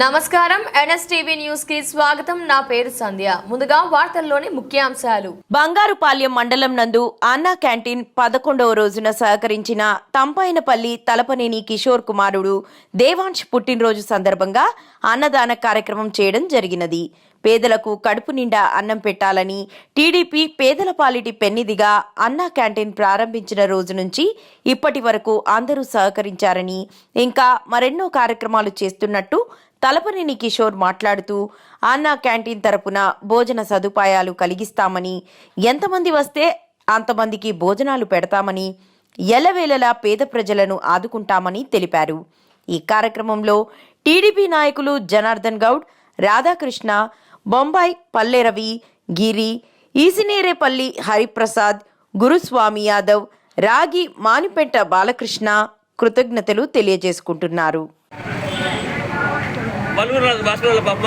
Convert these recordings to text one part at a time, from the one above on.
నమస్కారం. ఎన్ఎస్టీవీ న్యూస్కి స్వాగతం. నా పేరు సంధ్య. ముందుగా వార్తల్లోని ముఖ్యాంశాలు. బంగారుపాల్యం మండలం నందు అన్నా క్యాంటీన్ పదకొండవ రోజున సహకరించిన తంపాయనపల్లి తలపనేని కిషోర్ కుమారుడు దేవాంశ్ పుట్టినరోజు సందర్భంగా అన్నదాన కార్యక్రమం చేయడం జరిగినది. పేదలకు కడుపు నిండా అన్నం పెట్టాలని టీడీపీ పేదల పాలిటి పెన్నిదిగా అన్నా క్యాంటీన్ ప్రారంభించిన రోజు నుంచి ఇప్పటి వరకు అందరూ సహకరించారని ఇంకా మరెన్నో కార్యక్రమాలు చేస్తున్నట్టు తలపనేని కిషోర్ మాట్లాడుతూ అన్నా క్యాంటీన్ తరపున భోజన సదుపాయాలు కలిగిస్తామని ఎంతమంది వస్తే అంతమందికి భోజనాలు పెడతామని ఎల్లవేళలా పేద ప్రజలను ఆదుకుంటామని తెలిపారు. ఈ కార్యక్రమంలో టీడీపీ నాయకులు జనార్దన్ గౌడ్ రాధాకృష్ణ బొంబాయి పల్లె రవి గిరి ఈసినేరేపల్లి హరిప్రసాద్ గురుస్వామి యాదవ్ రాగి మానిపెంట బాలకృష్ణ కృతజ్ఞతలు తెలియజేసుకుంటున్నారు. బలుగురు రాజు భాస్కర్ వాళ్ళ పాప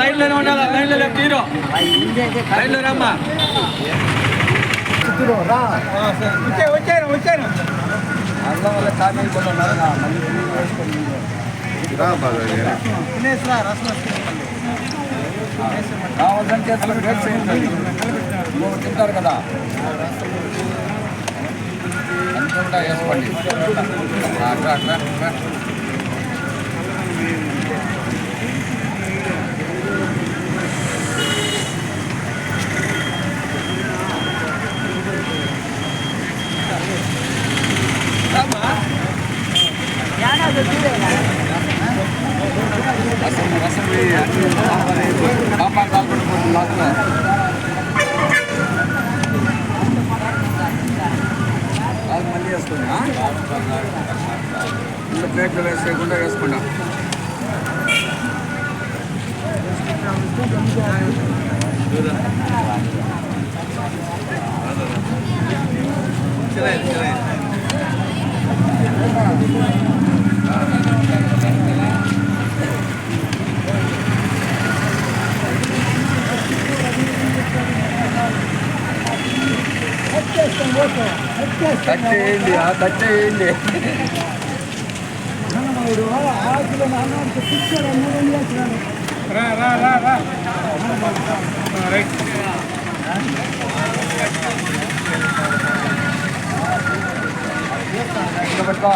లైన్లోనే ఉండాలి లైన్లో తీరు లైన్లో రమ్మా వచ్చాను వచ్చాను కావాలంటే అసలు వెయిట్ చేయండి మూడు తింటారు కదా అనుకుంటా వేసుకోండి అట్లా అట్లా మళ్ళీ వేసుకోండి ఇంట్లో ప్లేట్లో వేసేయకుండా వేసుకుంటాం కట్ చేయండి కట్ చేయండి రా రా రా రా. రైట్ పెట్టుకో.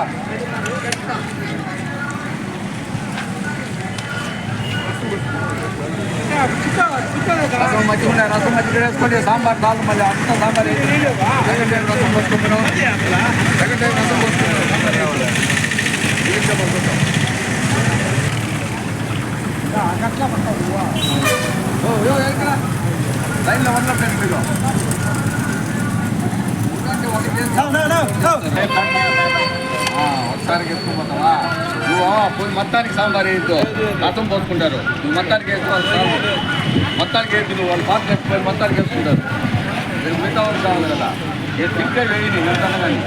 రసం మంచిగా రసం మంచిగా వేసుకోండి సాంబార్ దాల్ మళ్ళీ అంతా సాంబార్ వేసి సెకండ్ టైం రసం పోసుకుంటున్నాం సెకండ్ టైం రసం పోసుకుంటున్నాం సాంబార్ కావాలి దీంట్లో పోసుకుంటాం ఓ యో ఎక్కడ లైన్లో ఉండలేదు మీరు ఎందుకంటే ఒకటి ఆ, ఒకసారి ఎత్తుకుపోతావా నువ్వు పోయి మొత్తానికి సాంబార్ వేయద్దు రసం పోసుకుంటారు. నువ్వు మొత్తానికి వేసుకోవాలి మొత్తానికి వేసి నువ్వు? వాళ్ళు పాత్ర పోయి మొత్తానికి వేసుకుంటారు. మీరు మిగతా వాళ్ళు కావాలి కదా. ఏ తింటే వేయండి మిగతా కానీ